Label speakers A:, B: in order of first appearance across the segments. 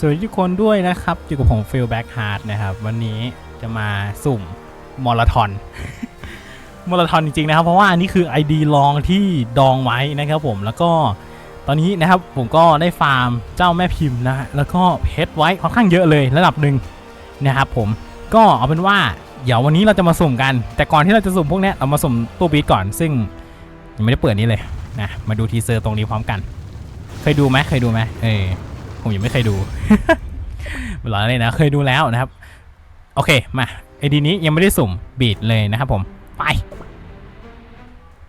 A: สวัสดีทุกคนด้วยนะครับอยู่กับผมฟิลแบ็กฮาร์ดนะครับ วันนี้จะมาสุ่มมาราธอนมาราธอนจริงๆนะครับ เพราะว่าอันนี้คือ ID ลองที่ดองไว้นะครับผมแล้วก็ตอนนี้นะครับผมก็ได้ฟาร์มเจ้าแม่พิมพ์นะแล้วก็เพชรไว้ค่อนข้างเยอะเลยระดับหนึ่งนะครับผมก็เอาเป็นว่าเดี๋ยววันนี้เราจะมาสุ่มกัน แต่ก่อนที่เราจะสุ่มพวกนี้เรามาสุ่มตู้บีทก่อน ซึ่งยังไม่ได้เปิดนี้เลยนะมาดูทีเซอร์ตรงนี้พร้อมกัน เคยดูไหมเคยดูไหมเออ ผมยังไม่เคยดูเวลาเลยนะเคยดูแล้วนะครับ โอเคมาไอดีนี้ยังไม่ได้สุ่มบีดเลยนะครับผมไป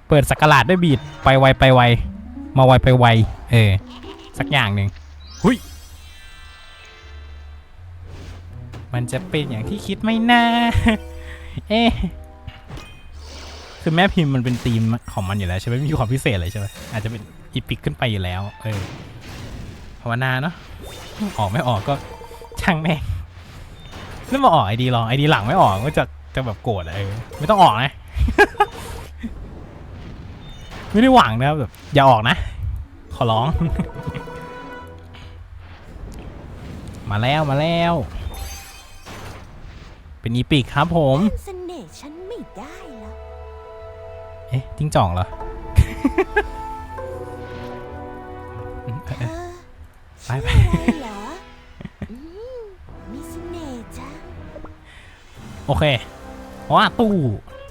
A: เปิดสักราดด้วยบีดไปไวไปไว มาไวไปไว เออ สักอย่างหนึ่งหุยมันจะเป็นอย่างที่คิดไหมนะเอ๊คือแม่พิมพ์มันเป็นธีมของมันอยู่แล้วใช่ไหมม่มีความพิเศษเลยใช่ไหมอาจจะเป็นอีพิกขึ้นไปอยู่แล้ว เออ ภาวนาเนาะออกไม่ออกก็ช่างแม่งแล้วมาออกไอดีลองไอดีหลังไม่ออกก็จะจะแบบโกรธอะเออไม่ต้องออกนะไม่ได้หวังนะครับแบบอย่าออกนะ ขอร้อง มาแล้วมาแล้ว เป็นอีปิกครับผม
B: เสน่ห์ฉันไม่ได้แล้ว
A: เอ๊ะจิ้งจ่องเหรอ
B: เธอ
A: ไปไป
B: ชื่ออะไรเหรออืมมีเสน่ห์จัง
A: โอเค เพราะว่าตู้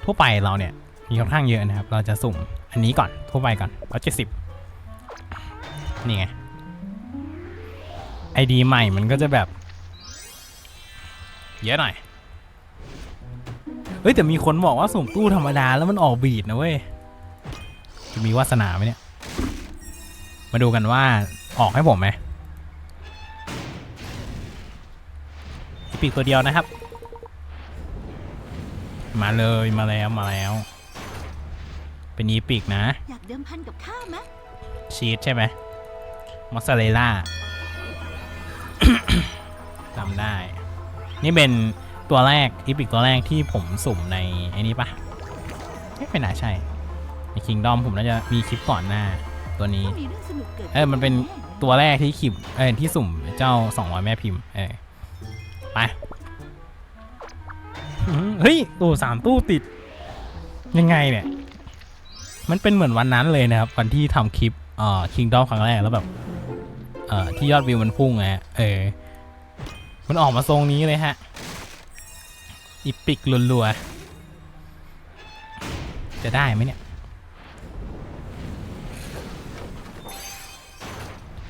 A: ทั่วไปเราเนี่ย มีค่อนข้างเยอะนะครับ เราจะสุ่มอันนี้ก่อนทั่วไปก่อนร้อยเจ็ดสิบนี่ไงไอดีใหม่มันก็จะแบบ เยอะหน่อย เฮ้ย แต่มีคนบอกว่าสุ่มตู้ธรรมดาแล้วมันออกบีดนะเว้ย จะมีวาสนาไหมเนี่ย มาดูกันว่าออกให้ผมไหม ปีกตัวเดียวนะครับ มาเลยมาแล้วมาแล้ว เป็นอีปิกนะ
B: อยากเดิมพันกับข้าไหม
A: ชีสใช่ไหมมอสซาเรลล่าจำได้ นี่เป็นตัวแรกอีปิกตัวแรกที่ผมสุ่มในไอ้นี้ปะไม่เป็นน่าใช่ ในคิงดอมผมน่าจะมีคลิปก่อนหน้า ตัวนี้
B: มีเรื่องสนุกเกิด
A: เออมันเป็น
B: ขึ้แะ
A: ตัวแรกที่ขิบเออที่สุ่มเจ้าสองร้อยแม่พิมพ์ เออ ไปเฮ้ยตู้สามตู้ติด ยังไงเนี่ย มันเป็นเหมือนวันนั้นเลยนะครับ วันที่ทำคลิปเอ่อคิงดอมครั้งแรกแล้วแบบ เอ่อ ที่ยอดวิวมันพุ่งไงเออ มันออกมาทรงนี้เลยฮะ อีปิกรัวๆ จะได้ไหมเนี่ย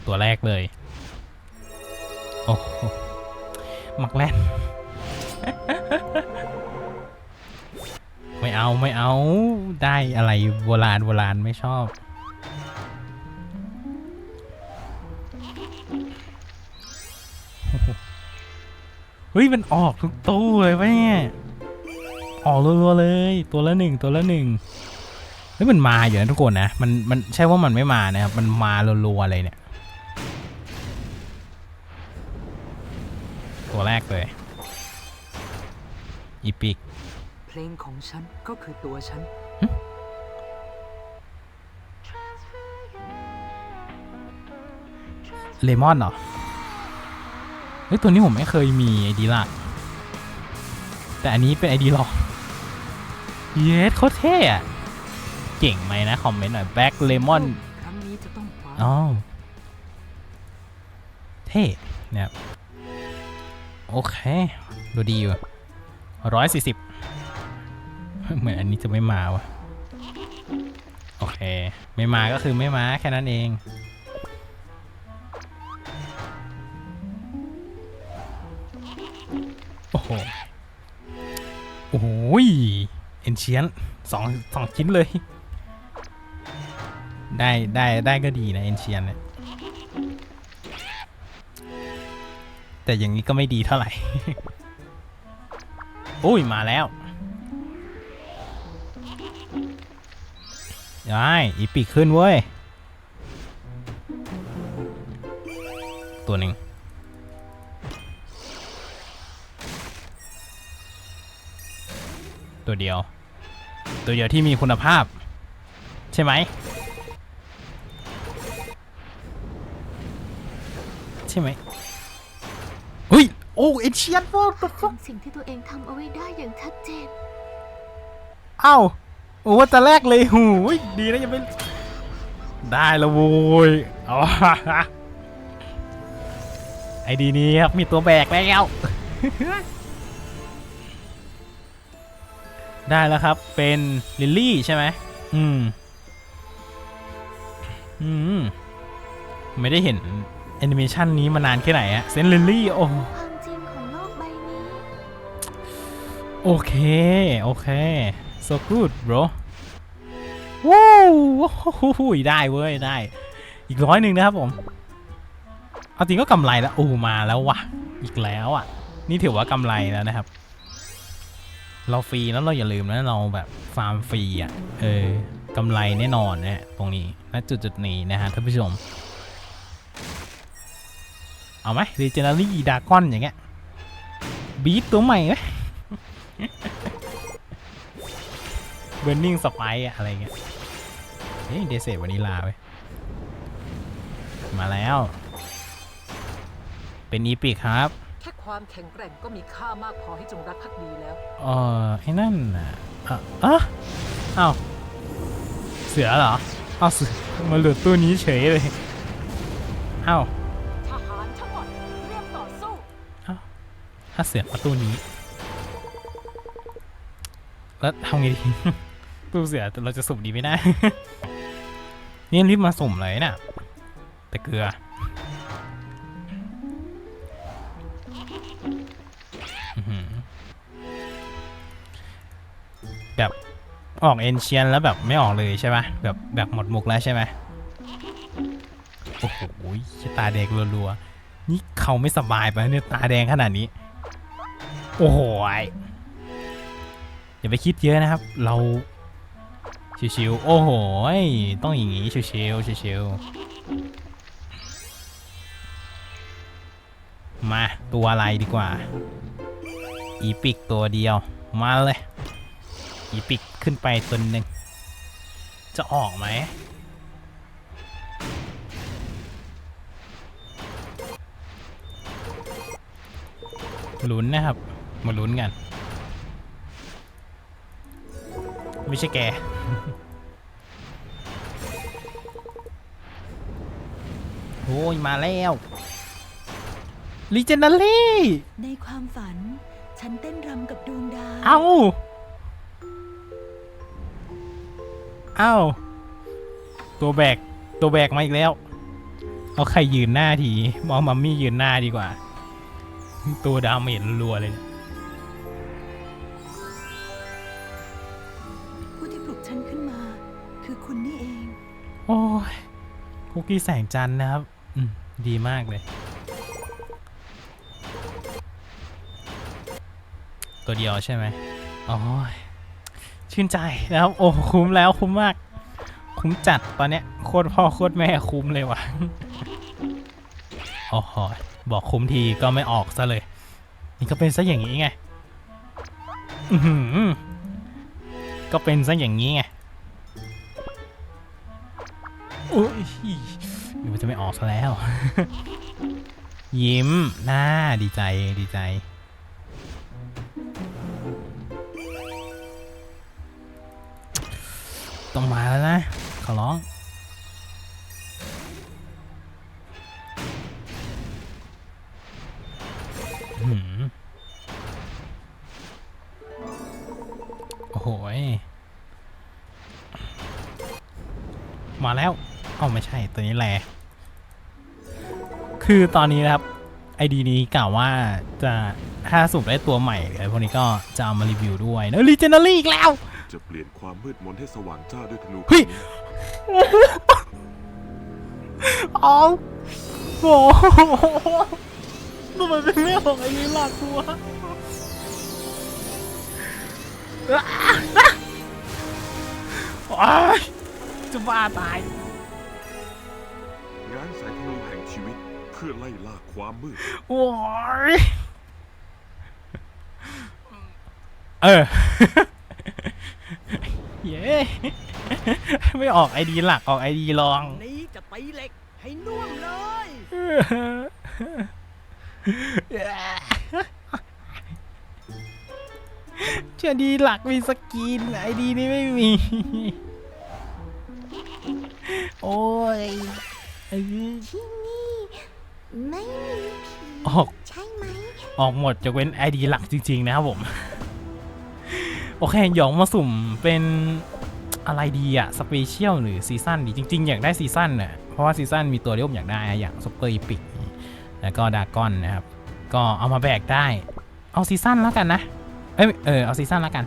A: ตัวแรกเลย โอ้โห มักแล่นไม่เอาไม่เอาได้อะไรโบราณโบราณไม่ชอบ เฮ้ย มันออกทุกตู้เลยวะเนี่ยออกรัวๆเลย ตัวละหนึ่งตัวละหนึ่งเฮ้ย มันมาอยู่นะทุกคนนะ มันมันใช่ว่ามันไม่มานะครับ มันมารัวๆเลยเนี่ย แรกเลยอีพิก
C: เพลงของฉันก็คือตัวฉัน
A: เลมอนเหรอ เฮ้ย ตัวนี้ผมไม่เคยมีไอดีละแต่อันนี้เป็นไอดีหรอก เยสโคตรเท่อะเก่งไหมนะ คอมเมนต์หน่อยแบ็คเลมอน
C: ครั้งนี้จะต้องคว้า
A: อ๋อเท่เนี่ย โอเค ดูดีอยู่ร้อยสี่สิบเหมือนอันนี้จะไม่มาวะโอเค ไม่มาก็คือไม่มาแค่นั้นเองโอ้โหโอ้โหเอ็นเชียนสองสองชิ้นเลย ได้ได้ได้ก็ดีนะเอ็นเชียนเนี่ย แต่อย่างนี้ก็ไม่ดีเท่าไหร่ อุ้ยมาแล้วได้อีปีกขึ้นเว้ย ตัวหนึ่งตัวเดียว ตัวเดียวที่มีคุณภาพ ใช่ไหมใช่ไหม โอ้เอเชียนวอลกับฟุก
B: ทำสิ่งที่ตัวเองทำเอาไว้ได้อย่างชัดเจน
A: เอ้าโอ้ว่าจะแรกเลยหูยดีนะยังไม่ได้และโว้ยเอาไอดีนี้ครับมีตัวแบกแล้วได้แล้วครับ เป็นลิลลี่ใช่ไหมอืม อืม ไม่ได้เห็นแอนิเมชันนี้มานานแค่ไหนอะเซนลิลลี่ โอ้
B: โอ
A: เค โอเค so good bro ว้าวโอ้ได้เว้ย ได้ อีกร้อยหนึ่งนะครับผม เอาจริงก็กำไรแล้ว โอ้มาแล้ววะอีกแล้วอะ นี่ถือว่ากำไรแล้วนะครับ เราฟรีแล้วเราอย่าลืมนะเราแบบฟาร์มฟรีอะ เออกำไรแน่นอนนะตรงนี้ณจุดจุดๆนี้นะฮะท่านผู้ชม เอาไหม Legendary Dragon อย่างเงี้ยบีทตัวใหม่ไหม เบ r ร์นิ่งสไปอะไรเงี้ยเฮ้ยเดซวานิลาเว้ยมาแล้ว เป็นอีปิกครับ
C: แค่ความแข็งแกร่งก็มีค่ามากพอให้จงรักภักดีแล้ว
A: เออไอ้นั่นน่ะอะอะอ้าวเสือเหรออ้าวเสือมาหลุดตัวนี้เฉยเลยอ้าว
C: ทหารทั้งหมดเตรียมต่อสู้
A: ถ้าเสือมาตู้นี้ แล้วทำไงดีตู้เสือเราจะสุ่มดีไม่ได้ นี่รีบมาสุ่มเลยน่ะ แต่เกลือ แบบออกเอนเชียนแล้วแบบไม่ออกเลยใช่ไหมแบบแบบหมดมุกแล้วใช่ไหมโอ้โหตาแดงรัวๆ นี่เขาไม่สบายไปะเนี่ยตาแดงขนาดนี้ โอ้โห อย่าไปคิดเยอะนะครับ เราชิวๆโอ้โหต้องอย่างงี้ชิวๆชิวๆมาตัวอะไรดีกว่า อีปิกตัวเดียว มาเลย อีปิกขึ้นไปตัวหนึ่งจะออกไหมลุ้นนะครับ มาลุ้นกัน ไม่ใช่แก โอ้ย มาแล้วลีเจนดารี่
D: ในความฝัน ฉันเต้นรำกับดวงดาว
A: เอ้าเอ้าตัวแบก ตัวแบกมาอีกแล้ว เอาใครยืนหน้าทีมองมัมมี่ยืนหน้าดีกว่า ตัวดาวเมจรัวๆเลย
D: คุ
A: กกี้แสงจันนะครับดีมากเลย ตัวเดียวใช่ไหมโอ้ยชื่นใจนะครับ โอ้คุ้มแล้วคุ้มมาก คุ้มจัดตอนเนี้ยโคตรพ่อโคตรแม่คุ้มเลยว่ะโอ้โหบอกคุ้มทีก็ไม่ออกซะเลย นี่ก็เป็นซะอย่างนี้ไงก็เป็นซะอย่างนี้ไง โอ้ยมันจะไม่ออกซะแล้ว ยิ้มหน้าดีใจดีใจ ต้องมาแล้วนะ ขอร้อง โอ้โหมาแล้ว เอ้าไม่ใช่ตัวนี้แหละคือตอนนี้นะครับไอดีนี้กล่าวว่าจะถ้าสุ่มได้ตัวใหม่หรืออะไรพวกนี้ก็จะเอามารีวิวด้วยนะรีเจนเนอรี่อีกแล้ว
E: จะเปลี่ยนความมืดมนให้สว่างจ้าด้วยธนู
A: เฮ้ยเอาโอ้โหทำไมเป็นแม่ของไอ้นี้หลักตัวอ้ายจะบ้าตาย
E: พื่อไล่ล่าความมืด
A: โอ้ยเออ เย้ ไม่ออกไอดีหลักออกไอดีรอง
F: นี้จะไปเหล็กให้น่วมเลย
A: เชื่อดีหลักมีสกินไอดีนี่ไม่มี โอ้ยไอ้
B: ไม่มีผี
A: ออก
B: ใช่ไหม
A: ออกหมดจะเว้นไอดีหลักจริง ๆ นะครับผม โอเคหยองมาสุ่มเป็นอะไรดีอะสเปเชียลหรือซีซั่นดี จริง ๆ อยากได้ซีซั่นน่ะเพราะว่าซีซั่นมีตัวที่ผมอยากได้อะอย่างซุปเปอร์อีพิกแล้วก็ดากอนนะครับ ก็เอามาแบกได้ เอาซีซั่นแล้วกันนะ เอ้ยเออเอาซีซั่นแล้วกัน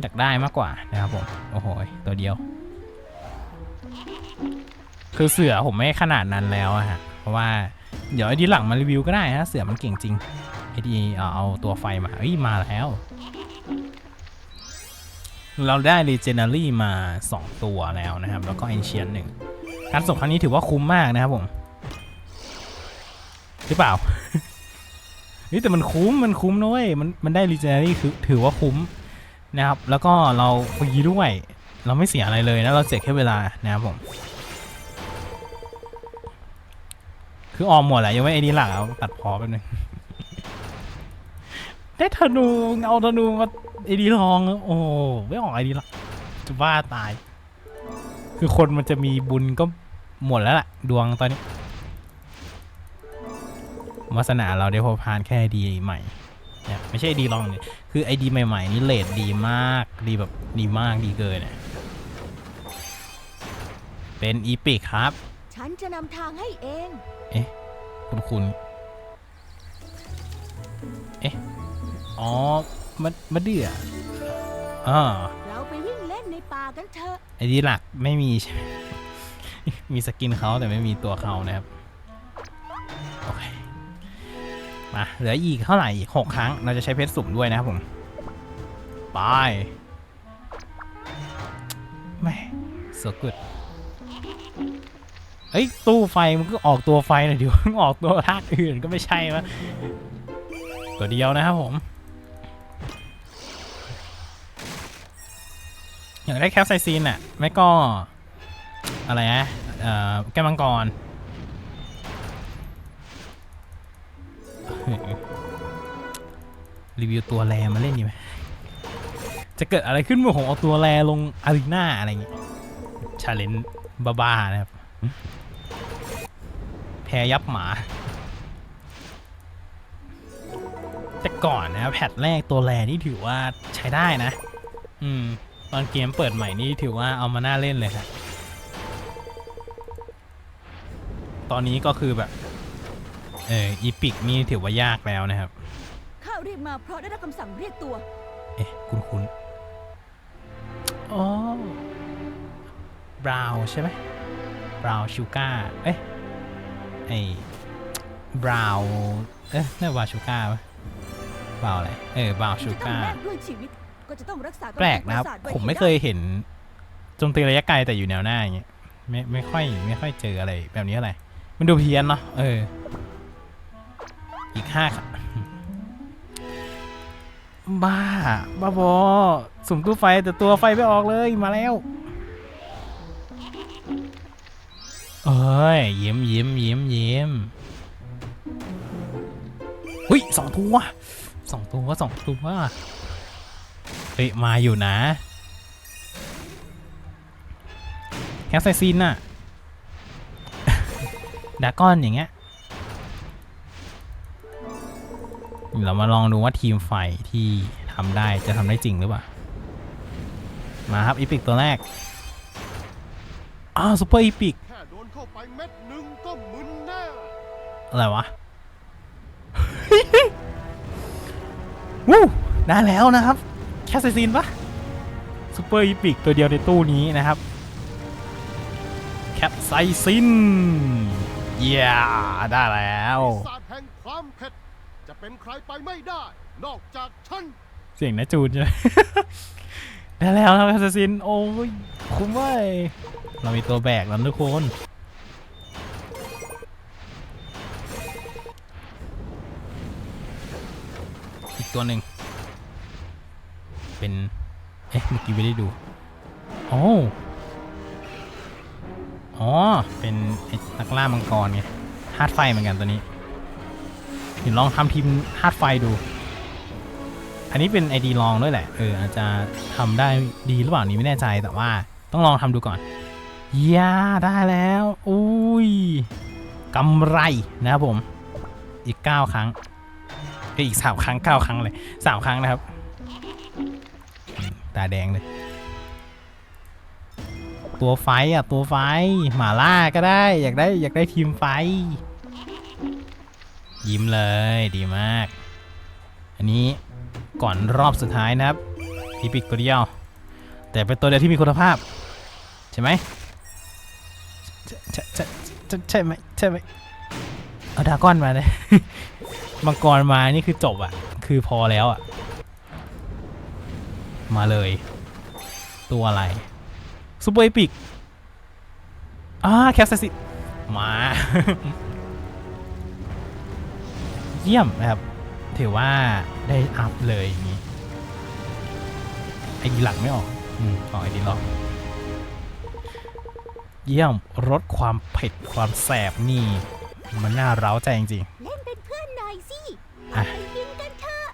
A: อยากได้มากกว่านะครับผม โอ้โหตัวเดียว คือเสือผมไม่ขนาดนั้นแล้วอะฮะเพราะว่า เดี๋ยวไอดีหลังมารีวิวก็ได้นะเสือมันเก่งจริงไอดีเอาเอาตัวไฟมาเอ้ยมาแล้ว เราได้ Legendary มา 2 ตัวแล้วนะครับ แล้วก็ Ancient หนึ่งการส่งครั้งนี้ถือว่าคุ้มมากนะครับผมหรือเปล่าเฮ้แต่มันคุ้มมันคุ้มนะเว้ยมันมันได้ Legendary คือถือว่าคุ้มนะครับ แล้วก็เราฟรีด้วย เราไม่เสียอะไรเลยนะเราเสียแค่เวลานะครับผม คือออมหมดแหละยังไม่ไอ้นี่หลักเอาตัดพอแป๊บนึงได้ธนูเอาธนูมาไอ้ดีลองโอ้ไม่ออกไอ้ดีหลักจะบ้าตาย คือคนมันจะมีบุญก็หมดแล้วล่ะ ดวงตอนนี้วาสนาเราได้พบพานแค่ดีใหม่เนี่ยไม่ใช่ดีลองเนี่ยคือไอดีใหม่ ๆ นี่เลทดีมากดีแบบดีมากดีเกินเนี่ยเป็นอีพิกครับ
D: ฉันจะนำทางให้เอง
A: เอ๊ะ คุณคุณเอ๊ะ อ๋อมะมะเดื่ออ่า
D: เราไปวิ่งเล่นในป่ากันเถอะ
A: ไอ้ที่หลักไม่มีใช่ไหมมีสกินเขาแต่ไม่มีตัวเขานะครับ โอเค มาเหลืออีกเท่าไหร่อีกหกครั้ง เราจะใช้เพชรสุ่มด้วยนะครับผม ไปแม่สกุด เอ้ยตู้ไฟมันก็ออกตัวไฟหน่อยดิวมันออกตัวธาตุอื่นก็ไม่ใช่มะตัวเดียวนะครับผมอยากได้แคปไซซีนอะไม่ก็ อะไรนะเอ่อแก้มังกรรีวิวตัวแรมาเล่นดีไหมจะเกิดอะไรขึ้นเมื่อผมเอาตัวแรลงอารีนาอะไรอย่างเงี้ยชาเลนจ์บ้าๆนะครับ แพ้ยับหมา แต่ก่อนนะครับแพทแรกตัวแรนี่ถือว่าใช้ได้นะ อืม ตอนเกมเปิดใหม่นี่ถือว่าเอามาน่าเล่นเลยครับตอนนี้ก็คือแบบ เอออีพิกนี่ถือว่ายากแล้วนะครับ
D: ข้ารีบมาเพราะได้รับคำสั่งเรียกตัว
A: เอ๊ะ คุณคุณอ๋อบราวใช่ไหม บราวชูก้าเอ๊ะไอ้บราวเอ๊ะนี่บราวชูก้าปะบราวอะไรเออบราวชูก้า
D: แลกด้วยชีวิตก็จะต้องรักษา
A: แปลกนะครับผมไม่เคยเห็นจมตีระยะไกลแต่อยู่แนวหน้าอย่างเงี้ยไม่ไม่ค่อยไม่ค่อยเจออะไรแบบนี้อะไรมันดูเพี้ยนเนาะเออ อีกห้าครับบ้า บ้าบอสุ่มตู้ไฟแต่ตัวไฟไม่ออกเลยมาแล้ว เอ้ยเยี่ยมเยี่ยมเยี่ยมเยี่ยมหุ้ยสองตัวสองตัวสองตัวเฮ้ยมาอยู่นะแคสไซซินน่ะดาก้อนอย่างเงี้ยเรามาลองดูว่าทีมไฟที่ทำได้จะทำได้จริงหรือเปล่า มาครับอีพิกตัวแรกอ้าวซูเปอร์อีพิก
F: ไปเม็ดหนึ่งก็มึนแน่
A: อะไรวะ วู้ได้แล้วนะครับ แคสไซซินปะซูเปอร์อีพิกตัวเดียวในตู้นี้นะครับ แคปไซซินเย้ได้แล้ว
F: ศาสตร์แห่งความเผ็ด จะเป็นใครไปไม่ได้ นอกจากฉัน
A: เสียงนะจูนใช่ไหม ได้แล้วครับแคสไซซิน โอ้ย คุ้มเว้ยเรามีตัวแบกแล้วทุกคน ตัวหนึ่งเป็น เอ๊ะ เมื่อกี้ไม่ได้ดูโอ้อ๋อ เป็นนักล่ามังกรไงฮาร์ดไฟเหมือนกันตัวนี้เดี๋ยวลองทำทีมฮาร์ดไฟดู อันนี้เป็น ID ลองด้วยแหละ เออ อาจจะทำได้ดีหรือเปล่านี้ไม่แน่ใจแต่ว่าต้องลองทำดูก่อนยาได้แล้ว อุ้ยกำไรนะครับผม อีก 9 ครั้ง เอ้อีก3ครั้ง9ครั้งเลย3ครั้งนะครับ ตาแดงเลย ตัวไฟอะตัวไฟหมาล่าก็ได้ อยากได้อยากได้ทีมไฟ ยิ้มเลยดีมาก อันนี้ก่อนรอบสุดท้ายนะครับอีพิกตัวเดียว แต่เป็นตัวเดียวที่มีคุณภาพ ใช่ไหมใช่ใช่ใช่ใช่ไหมใช่ไหมเอาดราก้อนมาเลย มังกรมานี่คือจบอะคือพอแล้วอะมาเลย ตัวอะไรซูเปอร์เอพิกอ่าแคสซิมา เยี่ยมนะครับ ถือว่าได้อัพเลยอย่างนี้ไอดีหลักไม่ออกอืมออกไอดีหลอกเยี่ยมลดความเผ็ดความแสบนี่ มันน่าเร้าใจจริง
B: อนหน่อยสิ
A: อะ
B: ไปบินกันเถอะ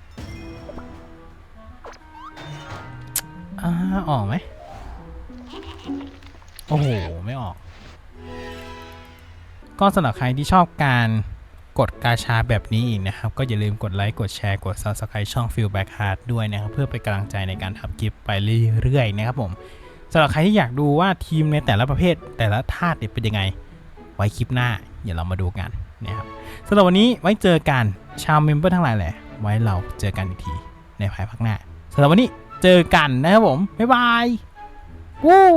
A: ๆอ่าออกไหม โอ้โห ไม่ออก ก็สำหรับใครที่ชอบการกดกาชาแบบนี้อีกนะครับ ก็อย่าลืมกดไลค์ กดแชร์ กด Subscribe ช่อง Feel Back Hard ด้วยนะครับ เพื่อเป็นกำลังใจในการทำคลิปไปเรื่อยๆ นะครับผมสำหรับใครที่อยากดูว่าทีมในแต่ละประเภทแต่ละธาตุเนี่ยเป็นยังไง ไว้คลิปหน้า เดี๋ยวเรามาดูกัน นะครับสำหรับวันนี้ไว้เจอกันชาวเมมเบอร์ทั้งหลายแหละไว้เราเจอกันอีกทีในภายภาคหน้าสำหรับวันนี้เจอกันนะครับผมบ๊ายบายวู้